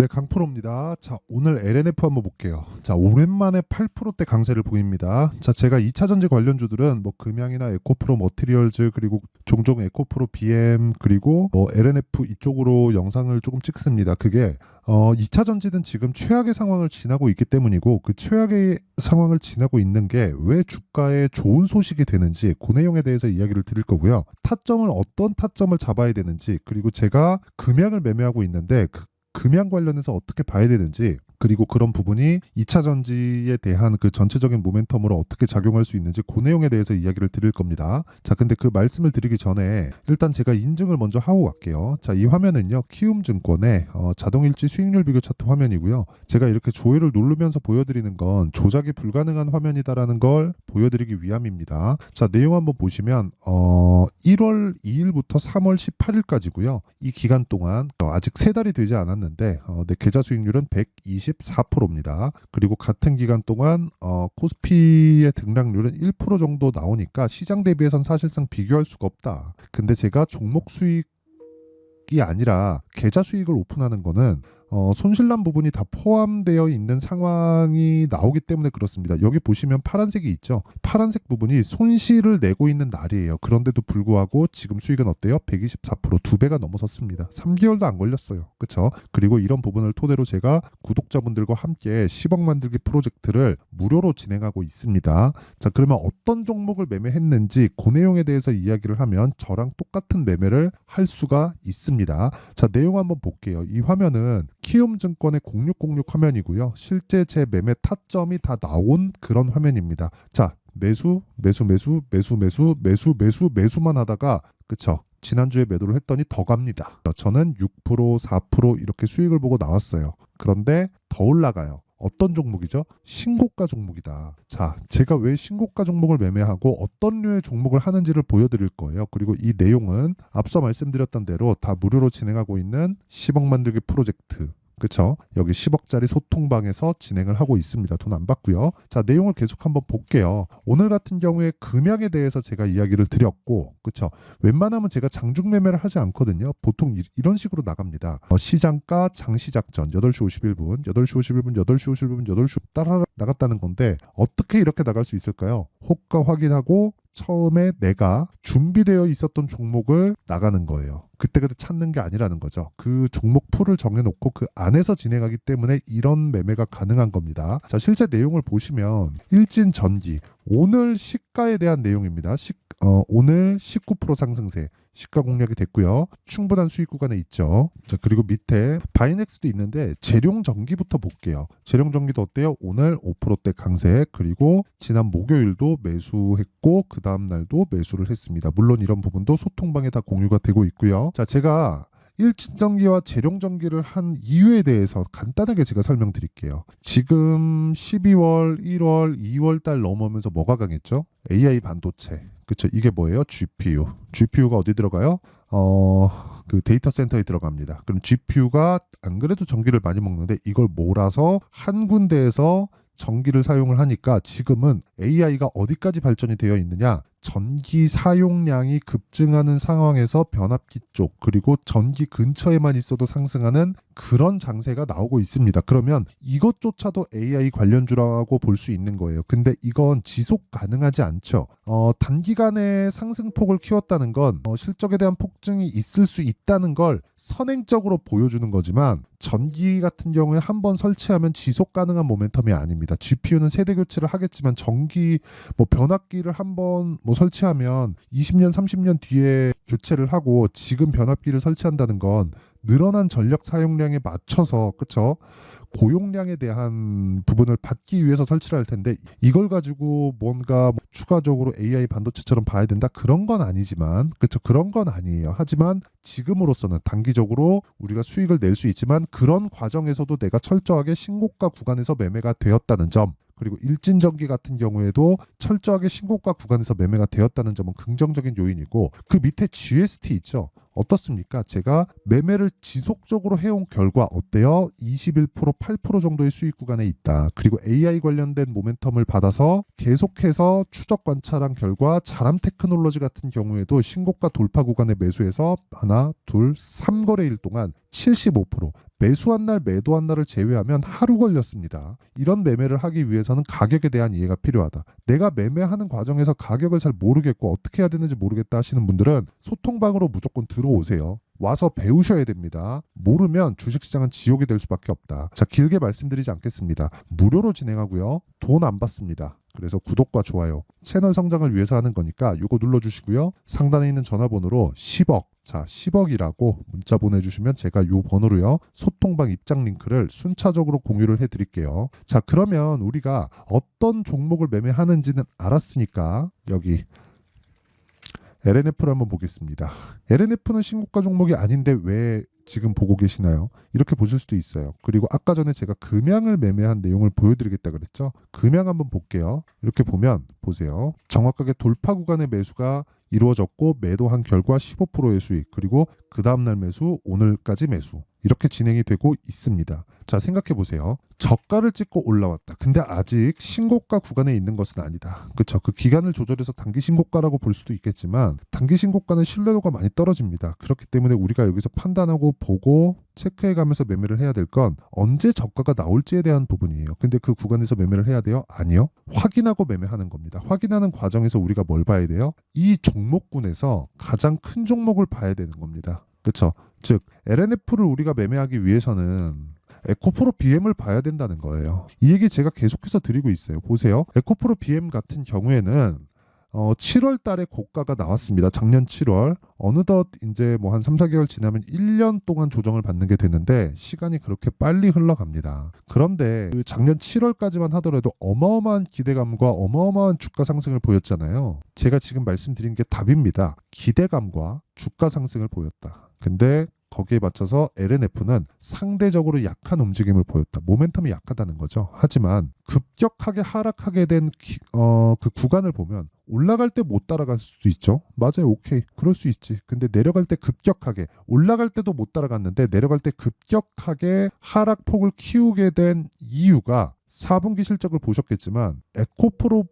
네, 강프로입니다. 자, 오늘 LNF 한번 볼게요. 자, 오랜만에 8%대 강세를 보입니다. 자, 제가 2차 전지 관련주들은 뭐 금양이나 에코프로 머티리얼즈 그리고 종종 에코프로 BM 그리고 뭐 LNF 이쪽으로 영상을 조금 찍습니다. 그게 어 2차 전지는 지금 최악의 상황을 지나고 있기 때문이고 그 최악의 상황을 지나고 있는 게 왜 주가에 좋은 소식이 되는지 그 내용에 대해서 이야기를 드릴 거고요. 타점을 어떤 타점을 잡아야 되는지 그리고 제가 금양을 매매하고 있는데 그 금양 관련해서 어떻게 봐야 되는지 그리고 그런 부분이 2차 전지에 대한 그 전체적인 모멘텀으로 어떻게 작용할 수 있는지 그 내용에 대해서 이야기를 드릴 겁니다. 자, 근데 그 말씀을 드리기 전에 일단 제가 인증을 먼저 하고 갈게요. 자, 이 화면은요. 키움증권의 어, 자동일지 수익률 비교 차트 화면이고요. 제가 이렇게 조회를 누르면서 보여드리는 건 조작이 불가능한 화면이다라는 걸 보여드리기 위함입니다. 자, 내용 한번 보시면 어, 1월 2일부터 3월 18일까지고요. 이 기간 동안 어, 아직 세 달이 되지 않았는데 어, 내 계좌 수익률은 124%입니다. 그리고 같은 기간 동안 어, 코스피의 등락률은 1% 정도 나오니까 시장 대비해선 사실상 비교할 수가 없다. 근데 제가 종목 수익이 아니라 계좌 수익을 오픈하는 거는 어, 손실난 부분이 다 포함되어 있는 상황이 나오기 때문에 그렇습니다. 여기 보시면 파란색이 있죠. 파란색 부분이 손실을 내고 있는 날이에요. 그런데도 불구하고 지금 수익은 어때요? 124%두 배가 넘어섰습니다. 3개월도 안 걸렸어요. 그렇죠? 그리고 이런 부분을 토대로 제가 구독자분들과 함께 10억 만들기 프로젝트를 무료로 진행하고 있습니다. 자, 그러면 어떤 종목을 매매했는지 그 내용에 대해서 이야기를 하면 저랑 똑같은 매매를 할 수가 있습니다. 자, 내용 한번 볼게요. 이 화면은 키움증권의 0606 화면이고요. 실제 제 매매 타점이 다 나온 그런 화면입니다. 자, 매수, 매수, 매수, 매수, 매수, 매수, 매수, 매수만 하다가 그쵸? 지난주에 매도를 했더니 더 갑니다. 저는 6%, 4% 이렇게 수익을 보고 나왔어요. 그런데 더 올라가요. 어떤 종목이죠? 신고가 종목이다. 자, 제가 왜 신고가 종목을 매매하고 어떤 류의 종목을 하는지를 보여드릴 거예요. 그리고 이 내용은 앞서 말씀드렸던 대로 다 무료로 진행하고 있는 10억 만들기 프로젝트. 그쵸? 여기 10억짜리 소통방에서 진행을 하고 있습니다. 돈 안 받고요. 자, 내용을 계속 한번 볼게요. 오늘 같은 경우에 금약에 대해서 제가 이야기를 드렸고, 그쵸? 웬만하면 제가 장중 매매를 하지 않거든요. 보통 이, 런 식으로 나갑니다. 어, 시장가 장시 작전 8시 51분, 8시 51분, 8시 51분, 8시 따라 나갔다는 건데 어떻게 이렇게 나갈 수 있을까요? 호가 확인하고 처음에 내가 준비되어 있었던 종목을 나가는 거예요. 그때그때 찾는 게 아니라는 거죠. 그 종목 풀을 정해놓고 그 안에서 진행하기 때문에 이런 매매가 가능한 겁니다. 자, 실제 내용을 보시면 일진 전기 오늘 시가에 대한 내용입니다. 시, 어, 오늘 19% 상승세 시가 공략이 됐고요. 충분한 수익 구간에 있죠. 자, 그리고 밑에 바이넥스도 있는데 재룡 전기부터 볼게요. 재룡 전기도 어때요? 오늘 5%대 강세 그리고 지난 목요일도 매수했고 그 다음 날도 매수를 했습니다. 물론 이런 부분도 소통방에 다 공유가 되고 있고요. 자, 제가 일진전기와 재룡전기를 한 이유에 대해서 간단하게 제가 설명드릴게요. 지금 12월, 1월, 2월 달 넘어오면서 뭐가 강했죠? AI 반도체. 그쵸? 이게 뭐예요? GPU. GPU가 어디 들어가요? 어, 그 데이터 센터에 들어갑니다. 그럼 GPU가 안 그래도 전기를 많이 먹는데 이걸 몰아서 한 군데에서 전기를 사용을 하니까 지금은 AI가 어디까지 발전이 되어 있느냐? 전기 사용량이 급증하는 상황에서 변압기 쪽 그리고 전기 근처에만 있어도 상승하는 그런 장세가 나오고 있습니다. 그러면 이것조차도 AI 관련주라고 볼 수 있는 거예요. 근데 이건 지속 가능하지 않죠. 어, 단기간에 상승폭을 키웠다는 건 어, 실적에 대한 폭증이 있을 수 있다는 걸 선행적으로 보여주는 거지만 전기 같은 경우에 한 번 설치하면 지속 가능한 모멘텀이 아닙니다. GPU는 세대 교체를 하겠지만 전기 뭐 변압기를 한번 뭐 설치하면 20년 30년 뒤에 교체를 하고 지금 변압기를 설치한다는 건 늘어난 전력 사용량에 맞춰서 그쵸? 고용량에 대한 부분을 받기 위해서 설치를 할 텐데 이걸 가지고 뭔가 추가적으로 AI 반도체처럼 봐야 된다? 그런 건 아니지만 그쵸? 그런 건 아니에요. 하지만 지금으로서는 단기적으로 우리가 수익을 낼 수 있지만 그런 과정에서도 내가 철저하게 신고가 구간에서 매매가 되었다는 점 그리고 일진전기 같은 경우에도 철저하게 신고가 구간에서 매매가 되었다는 점은 긍정적인 요인이고 그 밑에 GST 있죠. 어떻습니까? 제가 매매를 지속적으로 해온 결과 어때요? 21% 8% 정도의 수익 구간에 있다. 그리고 AI 관련된 모멘텀을 받아서 계속해서 추적 관찰한 결과 자람 테크놀로지 같은 경우에도 신고가 돌파 구간에 매수해서 하나, 둘, 3거래일 동안 75%, 매수한 날, 매도한 날을 제외하면 하루 걸렸습니다. 이런 매매를 하기 위해서는 가격에 대한 이해가 필요하다. 내가 매매하는 과정에서 가격을 잘 모르겠고 어떻게 해야 되는지 모르겠다 하시는 분들은 소통방으로 무조건 들어오세요. 와서 배우셔야 됩니다. 모르면 주식시장은 지옥이 될 수밖에 없다. 자, 길게 말씀드리지 않겠습니다. 무료로 진행하고요. 돈 안 받습니다. 그래서 구독과 좋아요, 채널 성장을 위해서 하는 거니까 이거 눌러주시고요. 상단에 있는 전화번호로 10억, 자 10억이라고 문자 보내주시면 제가 요 번호로요. 소통방 입장 링크를 순차적으로 공유를 해드릴게요. 자 그러면 우리가 어떤 종목을 매매하는지는 알았으니까 여기 LNF를 한번 보겠습니다. LNF는 신고가 종목이 아닌데 왜 지금 보고 계시나요? 이렇게 보실 수도 있어요. 그리고 아까 전에 제가 금양을 매매한 내용을 보여드리겠다 그랬죠. 금양 한번 볼게요. 이렇게 보면 보세요. 정확하게 돌파 구간의 매수가 이루어졌고 매도한 결과 15%의 수익 그리고 그 다음날 매수 오늘까지 매수 이렇게 진행이 되고 있습니다. 자 생각해 보세요. 저가를 찍고 올라왔다. 근데 아직 신고가 구간에 있는 것은 아니다. 그쵸? 그 기간을 조절해서 단기 신고가라고 볼 수도 있겠지만 단기 신고가는 신뢰도가 많이 떨어집니다. 그렇기 때문에 우리가 여기서 판단하고 보고 체크해 가면서 매매를 해야 될 건 언제 저가가 나올지에 대한 부분이에요. 근데 그 구간에서 매매를 해야 돼요? 아니요. 확인하고 매매하는 겁니다. 확인하는 과정에서 우리가 뭘 봐야 돼요? 이 종목군에서 가장 큰 종목을 봐야 되는 겁니다. 그렇죠? 즉 LNF를 우리가 매매하기 위해서는 에코프로 BM을 봐야 된다는 거예요. 이 얘기 제가 계속해서 드리고 있어요. 보세요. 에코프로 BM 같은 경우에는 어, 7월 달에 고가가 나왔습니다. 작년 7월. 어느덧 이제 뭐 한 3, 4개월 지나면 1년 동안 조정을 받는 게 되는데 시간이 그렇게 빨리 흘러갑니다. 그런데 그 작년 7월까지만 하더라도 어마어마한 기대감과 어마어마한 주가 상승을 보였잖아요. 제가 지금 말씀드린 게 답입니다. 기대감과 주가 상승을 보였다. 근데 거기에 맞춰서 LNF는 상대적으로 약한 움직임을 보였다. 모멘텀이 약하다는 거죠. 하지만 급격하게 하락하게 된 어, 그 구간을 보면 올라갈 때 못 따라갈 수도 있죠. 맞아요. 오케이. 그럴 수 있지. 근데 내려갈 때 급격하게 올라갈 때도 못 따라갔는데 내려갈 때 급격하게 하락폭을 키우게 된 이유가 4분기 실적을 보셨겠지만 에코프로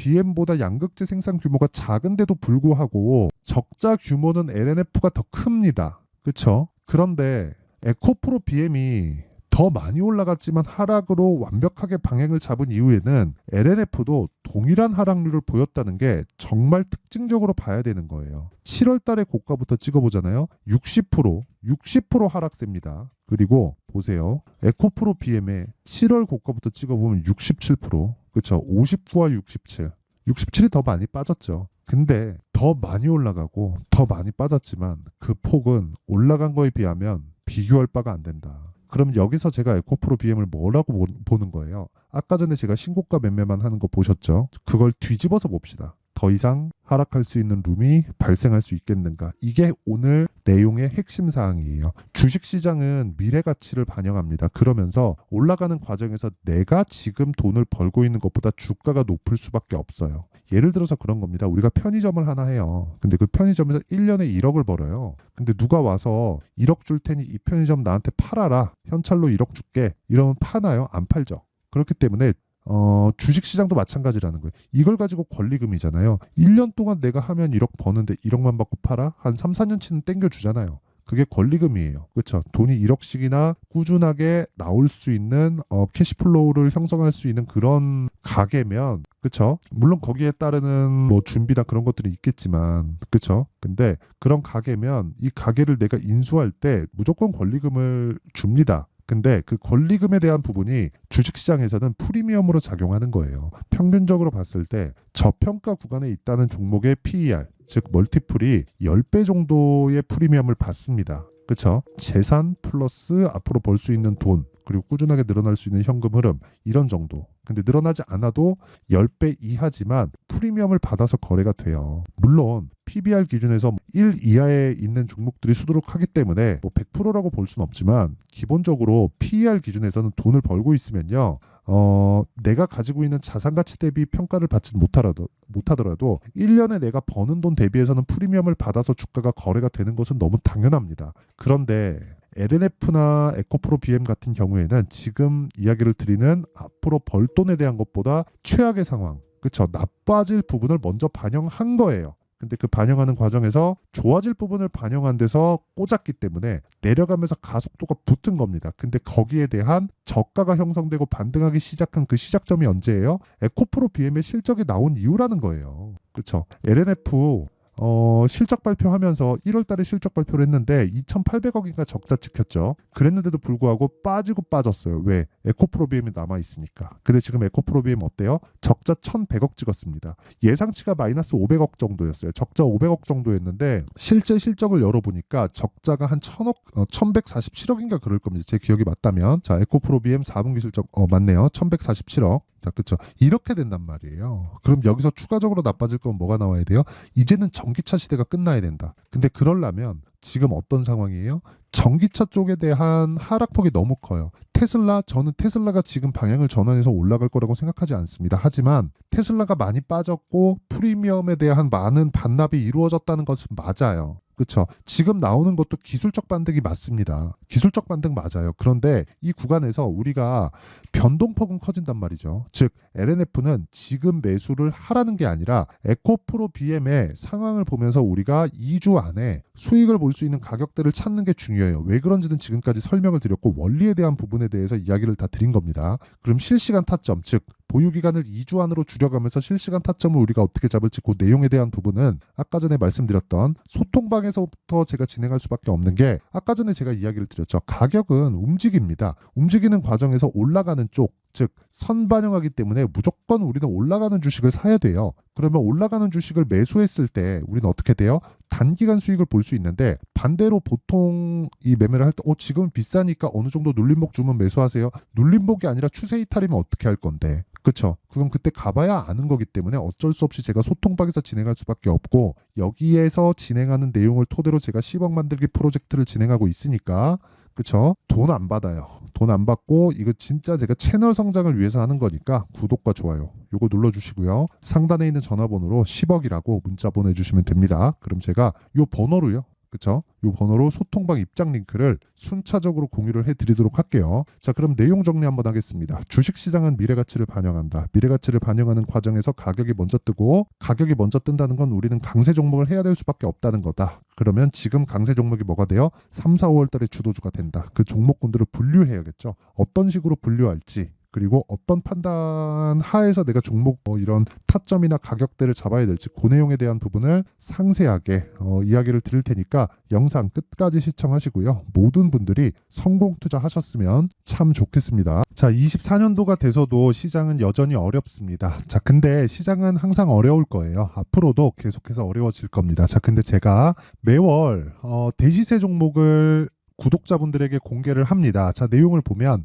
BM보다 양극재 생산 규모가 작은데도 불구하고 적자 규모는 LNF가 더 큽니다. 그렇죠? 그런데 에코프로 BM이 더 많이 올라갔지만 하락으로 완벽하게 방향을 잡은 이후에는 LNF도 동일한 하락률을 보였다는 게 정말 특징적으로 봐야 되는 거예요. 7월 달에 고가부터 찍어보잖아요. 60%, 60% 하락세입니다. 그리고 보세요. 에코프로 BM의 7월 고가부터 찍어보면 67%, 그렇죠? 59와 67. 67이 더 많이 빠졌죠. 근데 더 많이 올라가고 더 많이 빠졌지만 그 폭은 올라간 거에 비하면 비교할 바가 안 된다. 그럼 여기서 제가 에코프로 BM을 뭐라고 보는 거예요? 아까 전에 제가 신고가 매매만 하는 거 보셨죠? 그걸 뒤집어서 봅시다. 더 이상 하락할 수 있는 룸이 발생할 수 있겠는가? 이게 오늘 내용의 핵심 사항이에요. 주식 시장은 미래 가치를 반영합니다. 그러면서 올라가는 과정에서 내가 지금 돈을 벌고 있는 것보다 주가가 높을 수밖에 없어요. 예를 들어서 그런 겁니다. 우리가 편의점을 하나 해요. 근데 그 편의점에서 1년에 1억을 벌어요. 근데 누가 와서 1억 줄 테니 이 편의점 나한테 팔아라. 현찰로 1억 줄게. 이러면 파나요? 안 팔죠. 그렇기 때문에 어, 주식 시장도 마찬가지라는 거예요. 이걸 가지고 권리금이잖아요. 1년 동안 내가 하면 1억 버는데 1억만 받고 팔아? 한 3, 4년치는 땡겨 주잖아요. 그게 권리금이에요. 그렇죠? 돈이 1억씩이나 꾸준하게 나올 수 있는 어, 캐시플로우를 형성할 수 있는 그런 가게면 그렇죠? 물론 거기에 따르는 뭐 준비나 그런 것들이 있겠지만 그렇죠? 근데 그런 가게면 이 가게를 내가 인수할 때 무조건 권리금을 줍니다. 근데 그 권리금에 대한 부분이 주식시장에서는 프리미엄으로 작용하는 거예요. 평균적으로 봤을 때 저평가 구간에 있다는 종목의 PER, 즉 멀티플이 10배 정도의 프리미엄을 받습니다. 그렇죠? 재산 플러스 앞으로 벌 수 있는 돈 그리고 꾸준하게 늘어날 수 있는 현금 흐름 이런 정도. 근데 늘어나지 않아도 10배 이하지만 프리미엄을 받아서 거래가 돼요. 물론 PBR 기준에서 1 이하에 있는 종목들이 수두룩하기 때문에 뭐 100%라고 볼 수는 없지만 기본적으로 PER 기준에서는 돈을 벌고 있으면요. 어, 내가 가지고 있는 자산 가치 대비 평가를 받지 못하더라도, 못하더라도 1년에 내가 버는 돈 대비해서는 프리미엄을 받아서 주가가 거래가 되는 것은 너무 당연합니다. 그런데 LNF나 에코프로 BM 같은 경우에는 지금 이야기를 드리는 앞으로 벌 돈에 대한 것보다 최악의 상황, 그쵸 나빠질 부분을 먼저 반영한 거예요. 근데 그 반영하는 과정에서 좋아질 부분을 반영한 데서 꽂았기 때문에 내려가면서 가속도가 붙은 겁니다. 근데 거기에 대한 저가가 형성되고 반등하기 시작한 그 시작점이 언제예요? 에코프로 BM의 실적이 나온 이유라는 거예요. 그렇죠. LNF 어, 실적 발표하면서 1월 달에 실적 발표를 했는데 2,800억인가 적자 찍혔죠. 그랬는데도 불구하고 빠지고 빠졌어요. 왜? 에코프로 BM이 남아 있으니까. 근데 지금 에코프로 BM 어때요? 적자 1,100억 찍었습니다. 예상치가 마이너스 500억 정도였어요. 적자 500억 정도였는데 실제 실적을 열어보니까 적자가 한 1,000억, 어, 1,147억인가 그럴 겁니다. 제 기억이 맞다면. 자, 에코프로 BM 4분기 실적, 어, 맞네요. 1,147억. 자, 그쵸. 이렇게 된단 말이에요. 그럼 여기서 추가적으로 나빠질 건 뭐가 나와야 돼요? 이제는 전기차 시대가 끝나야 된다. 근데 그러려면 지금 어떤 상황이에요? 전기차 쪽에 대한 하락폭이 너무 커요. 테슬라, 저는 테슬라가 지금 방향을 전환해서 올라갈 거라고 생각하지 않습니다. 하지만 테슬라가 많이 빠졌고 프리미엄에 대한 많은 반납이 이루어졌다는 것은 맞아요. 그렇죠. 지금 나오는 것도 기술적 반등이 맞습니다. 기술적 반등 맞아요. 그런데 이 구간에서 우리가 변동폭은 커진단 말이죠. 즉 LNF는 지금 매수를 하라는 게 아니라 에코프로 BM의 상황을 보면서 우리가 2주 안에 수익을 볼 수 있는 가격대를 찾는 게 중요해요. 왜 그런지는 지금까지 설명을 드렸고 원리에 대한 부분에 대해서 이야기를 다 드린 겁니다. 그럼 실시간 타점 즉 보유 기간을 2주 안으로 줄여가면서 실시간 타점을 우리가 어떻게 잡을지 그 내용에 대한 부분은 아까 전에 말씀드렸던 소통방에서부터 제가 진행할 수밖에 없는 게 아까 전에 제가 이야기를 드렸죠. 가격은 움직입니다. 움직이는 과정에서 올라가는 쪽, 즉 선반영하기 때문에 무조건 우리는 올라가는 주식을 사야 돼요. 그러면 올라가는 주식을 매수했을 때 우리는 어떻게 돼요? 단기간 수익을 볼 수 있는데 반대로 보통 이 매매를 할 때 어, 지금 비싸니까 어느 정도 눌림목 주면 매수하세요. 눌림목이 아니라 추세 이탈이면 어떻게 할 건데? 그쵸? 그럼 그때 가봐야 아는 거기 때문에 어쩔 수 없이 제가 소통방에서 진행할 수밖에 없고 여기에서 진행하는 내용을 토대로 제가 10억 만들기 프로젝트를 진행하고 있으니까 그쵸? 돈 안 받아요. 돈 안 받고 이거 진짜 제가 채널 성장을 위해서 하는 거니까 구독과 좋아요 요거 눌러주시고요. 상단에 있는 전화번호로 10억이라고 문자 보내주시면 됩니다. 그럼 제가 요 번호로요. 그쵸? 요 번호로 소통방 입장 링크를 순차적으로 공유를 해드리도록 할게요. 자, 그럼 내용 정리 한번 하겠습니다. 주식시장은 미래가치를 반영한다. 미래가치를 반영하는 과정에서 가격이 먼저 뜨고 가격이 먼저 뜬다는 건 우리는 강세 종목을 해야 될 수밖에 없다는 거다. 그러면 지금 강세 종목이 뭐가 돼요? 3, 4, 5월 달에 주도주가 된다. 그 종목군들을 분류해야겠죠. 어떤 식으로 분류할지 그리고 어떤 판단 하에서 내가 종목 뭐 이런 타점이나 가격대를 잡아야 될지 그 내용에 대한 부분을 상세하게 어, 이야기를 드릴 테니까 영상 끝까지 시청하시고요. 모든 분들이 성공 투자하셨으면 참 좋겠습니다. 자, 24년도가 돼서도 시장은 여전히 어렵습니다. 자, 근데 시장은 항상 어려울 거예요. 앞으로도 계속해서 어려워질 겁니다. 자, 근데 제가 매월 어, 대시세 종목을 구독자분들에게 공개를 합니다. 자, 내용을 보면